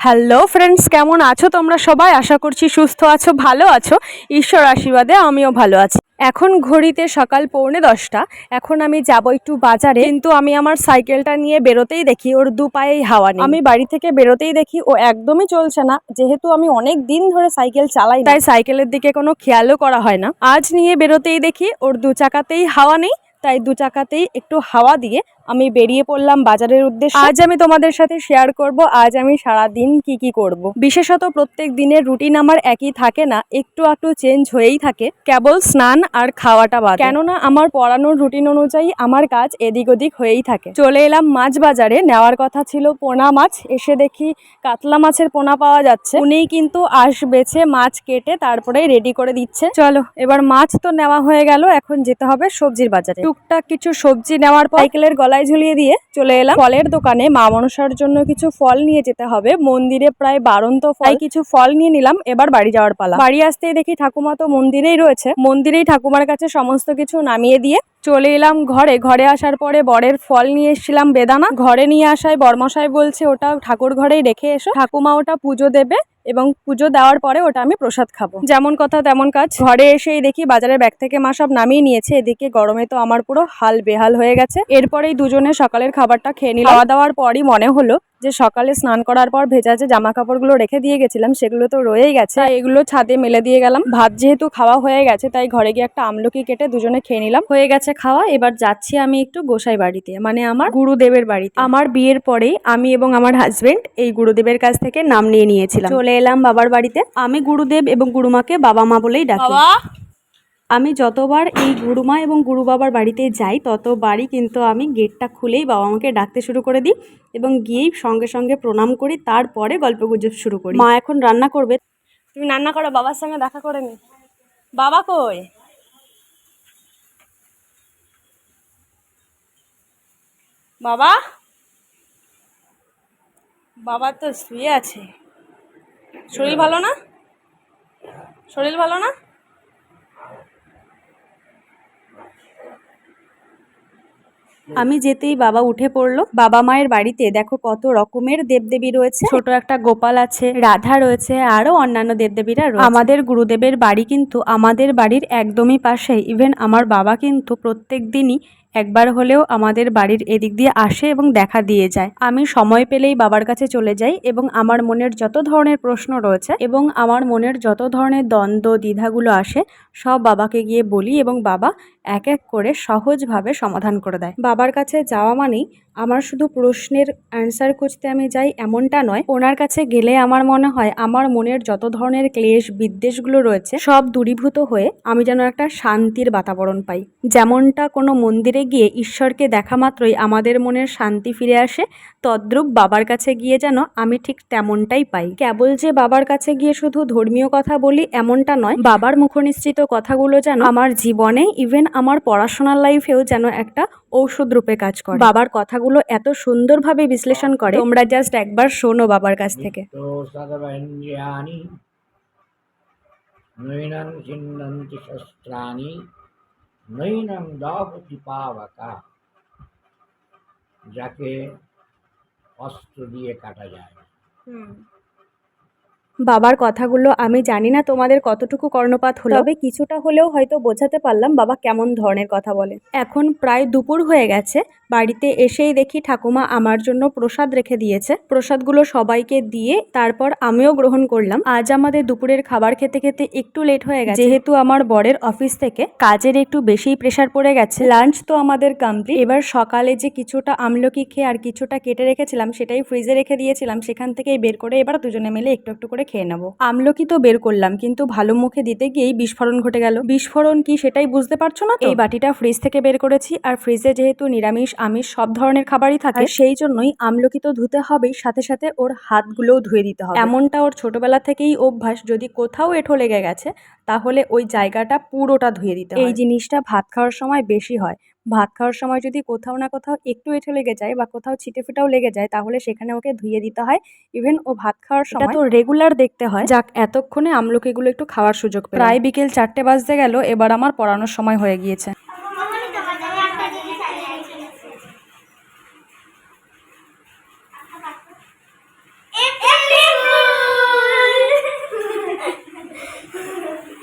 Hello friends কেমন আছো তোমরা সবাই? আশা করছি সুস্থ আছো, ভালো আছো। ঈশ্বর আশীর্বাদে আমিও ভালো আছি। এখন ঘড়িতে সকাল পৌনে দশটা। এখন আমি যাব একটু বাজারে। কিন্তু আমি আমার সাইকেলটা নিয়ে বেরোতেই দেখি ওর দু পায়েই হাওয়া নেই। আমি বাড়ি থেকে বেরোতেই দেখি ও একদমই চলছে না। যেহেতু আমি অনেক দিন ধরে সাইকেল চালাই তাই সাইকেলের দিকে কোনো খেয়ালও করা হয় না। আজ নিয়ে বেরোতেই দেখি ওর দু চাকাতেই হাওয়া নেই। তাই দু চাকাতেই একটু হাওয়া দিয়ে আমি বেরিয়ে পড়লাম বাজারের উদ্দেশ্যে। আজ আমি তোমাদের সাথে শেয়ার করব, আজ আমি সারা দিন কি কি করব। বিশেষত প্রত্যেক দিনের রুটিন আমার একই থাকে না, একটু একটু চেঞ্জ হয়েই থাকে। কেবল স্নান আর খাওয়াটা বাদ। কেননা আমার পড়ানোর রুটিন অনুযায়ী আমার কাজ এদিক ওদিক হয়েই থাকে। চলে এলাম মাছ বাজারে, নেওয়ার কথা ছিল পোনা মাছ। এসে দেখি কাতলা মাছের পোনা পাওয়া যাচ্ছে। উনিই কিন্তু আঁশ বেছে মাছ কেটে তারপরে রেডি করে দিচ্ছে। চলো, এবার মাছ তো নেওয়া হয়ে গেল, এখন যেতে হবে সবজির বাজারে। টুকটাক কিছু সবজি নেওয়ার পর, সাইকেলের গলায় ঝুলিয়ে দিয়ে চলে এলাম। ফলের দোকানে মা মনসার জন্য কিছু ফল নিয়ে যেতে হবে। মন্দিরে প্রায় বারন্ত ফল। কিছু ফল নিয়ে নিলাম, এবার বাড়ি যাওয়ার পালা। বাড়ি আসতেই দেখি ঠাকুমা তো মন্দিরেই রয়েছে। মন্দিরেই ঠাকুমার কাছে সমস্ত কিছু নামিয়ে দিয়ে চলে এলাম ঘরে। ঘরে আসার পরে বরের ফল নিয়ে এসেছিলাম বেদানা। ঘরে নিয়ে আসায় বর্মশাই বলছে, ওটা ঠাকুর ঘরেই রেখে এসো। ঠাকুমা ওটা পুজো দেবে এবং পুজো দেওয়ার পরে ওটা আমি প্রসাদ খাব। যেমন কথা তেমন কাজ। ঘরে এসেই দেখি বাজারের ব্যাগ থেকে মা সব নামিয়ে নিয়েছে। এদিকে গরমে তো আমার পুরো হাল বেহাল হয়ে গেছে। এরপরেই দুজনে সকালের খাবারটা খেয়ে নিলাম। খাওয়া দাওয়ার পরই মনে হলো যে সকালে স্নান করার পর ভেজা যে জামা কাপড়গুলো রেখে দিয়ে গেছিলাম সেগুলো তো রয়েই গেছে। এগুলো ছাদে মেলে দিয়ে গেলাম। ভাত যেহেতু খাওয়া হয়ে গেছে তাই ঘরে গিয়ে একটা আমলকি কেটে দুজনে খেয়ে নিলাম। হয়ে গেছে খাওয়া এবার যাচ্ছি আমি একটু গোসাই বাড়িতে মানে আমার গুরুদেবের বাড়িতে। আমার বিয়ের পরেই আমি এবং আমার হাজবেন্ড এই গুরুদেবের কাছ থেকে নাম নিয়ে নিয়েছিলাম। চলে এলাম বাবার বাড়িতে। আমি গুরুদেব এবং গুরুমাকে বাবা মা বলেই ডাকি। আমি যতবার এই গুরুমা এবং গুরু বাবার বাড়িতে যাই, ততবারই কিন্তু আমি গেটটা খুলেই বাবা আমাকে ডাকতে শুরু করে দিই এবং গিয়েই সঙ্গে সঙ্গে প্রণাম করি, তারপরে গল্প গুজব শুরু করি। মা এখন রান্না করবে। তুমি রান্না করো, বাবার সঙ্গে দেখা করে নি। বাবা কই? বাবা? বাবা তো শুয়ে আছে। শরীর ভালো না? শরীর ভালো না? আমি যেতেই বাবা উঠে পড়ল। বাবা মায়ের বাড়িতে দেখো কত রকমের দেবদেবী রয়েছে। ছোট একটা গোপাল আছে রাধা রয়েছে আরও অন্যান্য দেবদেবীরা আমাদের গুরুদেবের বাড়ি কিন্তু আমাদের বাড়ির একদমই পাশে ইভেন আমার বাবা কিন্তু প্রত্যেক দিনই একবার হলেও আমাদের বাড়ির এদিক দিয়ে আসে এবং দেখা দিয়ে যায়। আমি সময় পেলেই বাবার কাছে চলে যাই এবং আমার মনের যত ধরনের প্রশ্ন রয়েছে এবং আমার মনের যত ধরনের দ্বন্দ্ব, দ্বিধাগুলো আসে, সব বাবাকে গিয়ে বলি এবং বাবা এক এক করে সহজভাবে সমাধান করে দেয়। বাবার কাছে যাওয়া মানেই আমার শুধু প্রশ্নের অ্যান্সার খুঁজতে আমি যাই এমনটা নয়। ওনার কাছে গেলে আমার মনে হয় আমার মনের যত ধরনের ক্লেশ, বিদ্বেষগুলো রয়েছে, সব দূরীভূত হয়ে আমি যেন একটা শান্তির বাতাবরণ পাই। যেমনটা কোনো মন্দিরে গিয়ে ঈশ্বরকে দেখা মাত্রই আমাদের মনের শান্তি ফিরে আসে, তদ্রূপ বাবার কাছে গিয়ে যেন আমি ঠিক তেমনটাই পাই। কেবল যে বাবার কাছে গিয়ে শুধু ধর্মীয় কথা বলি এমনটা নয়, বাবার মুখনিসৃত কথাগুলো যেন আমার জীবনে ইভেন আমার পড়াশোনার লাইফেও যেন একটা ঔষধ রূপে কাজ করে। বাবার কথাগুলো এত সুন্দরভাবে বিশ্লেষণ করে। তোমরা জাস্ট একবার শোনো বাবার কাছ থেকে। নৈনং ছিন্নন্তি শস্ত্রাণি নৈনং দহতি পাবকা যাকে অস্ত্র দিয়ে কাটা যায়। বাবার কথাগুলো আমি জানি না তোমাদের কতটুকু কর্ণপাত হলো। তবে কিছুটা হলেও হয়তো বোঝাতে পারলাম বাবা কেমন ধরনের কথা বলে। এখন প্রায় দুপুর হয়ে গেছে। বাড়িতে এসেই দেখি ঠাকুমা আমার জন্য প্রসাদ রেখে দিয়েছে। প্রসাদগুলো সবাইকে দিয়ে তারপর আমিও গ্রহণ করলাম। আজ আমাদের দুপুরের খাবার খেতে খেতে একটু লেট হয়ে গেছে। যেহেতু আমার বরের অফিস থেকে কাজের একটু বেশিই প্রেশার পড়ে গেছে। লাঞ্চ তো আমাদের কমপ্লিট এবার সকালে যে কিছুটা আমলকি খেয়ে আর কিছুটা কেটে রেখেছিলাম, সেটাই ফ্রিজে রেখে দিয়েছিলাম। সেখান থেকেই বের করে এবার দুজনে মিলে একটু একটু করে খেয়ে নেব। আমলকি তো বের করলাম কিন্তু ভালো মুখে দিতে গিয়েই বিস্ফোরণ ঘটে গেল। বিস্ফোরণ কি সেটাই বুঝতে পারছ না এই বাটিটা ফ্রিজ থেকে বের করেছি আর ফ্রিজে যেহেতু নিরামিষ আমিষ সব ধরনের খাবারই থাকে সেই জন্যই আমলকি তো ধুতে হবেই সাথে সাথে ওর হাতগুলোও ধুয়ে দিতে হবে। এমনটা ওর ছোটবেলা থেকেই অভ্যাস যদি কোথাও এঁঠো লেগে গেছে তাহলে ওই জায়গাটা পুরোটা ধুয়ে দিতে এই জিনিসটা ভাত খাওয়ার সময় বেশি হয়। ভাত খাওয়ার সময় যদি কোথাও না কোথাও একটু এঁঠো লেগে যায় বা কোথাও ছিটে ফিটাও লেগে যায় তাহলে সেখানে ওকে ধুয়ে দিতে হয়। ইভেন ও ভাত খাওয়ার সময় তো রেগুলার দেখতে হয়। যাক এতক্ষণে আমলকিগুলো একটু খাওয়ার সুযোগ প্রায় বিকেল চারটে বাজতে গেল এবার আমার পড়ানোর সময় হয়ে গিয়েছে।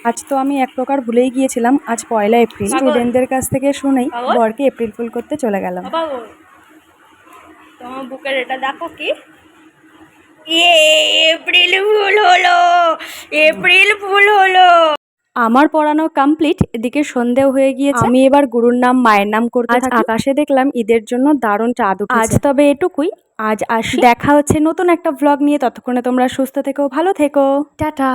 আজ তো আমি এক প্রকার ভুলেই গিয়েছিলাম আজ পয়লা এপ্রিল। স্টুডেন্টদের কাছ থেকে শুনেই বরকে এপ্রিল ফুল করতে চলে গেলাম। তোমার বুকের এটা দেখো কি? এপ্রিল ফুল হলো এপ্রিল ফুল হলো। আমার পড়ানো কমপ্লিট এদিকে সন্ধেও হয়ে গিয়েছে। আমি এবার গুরুর নাম মায়ের নাম করতে থাকি। আকাশে দেখলাম ঈদের জন্য দারুণ চাঁদ উঠেছে। আজ তবে এটুকুই আজ আসি। দেখা হচ্ছে নতুন একটা ভ্লগ নিয়ে। ততক্ষণে তোমরা সুস্থ থেকো ভালো থেকো। টাটা।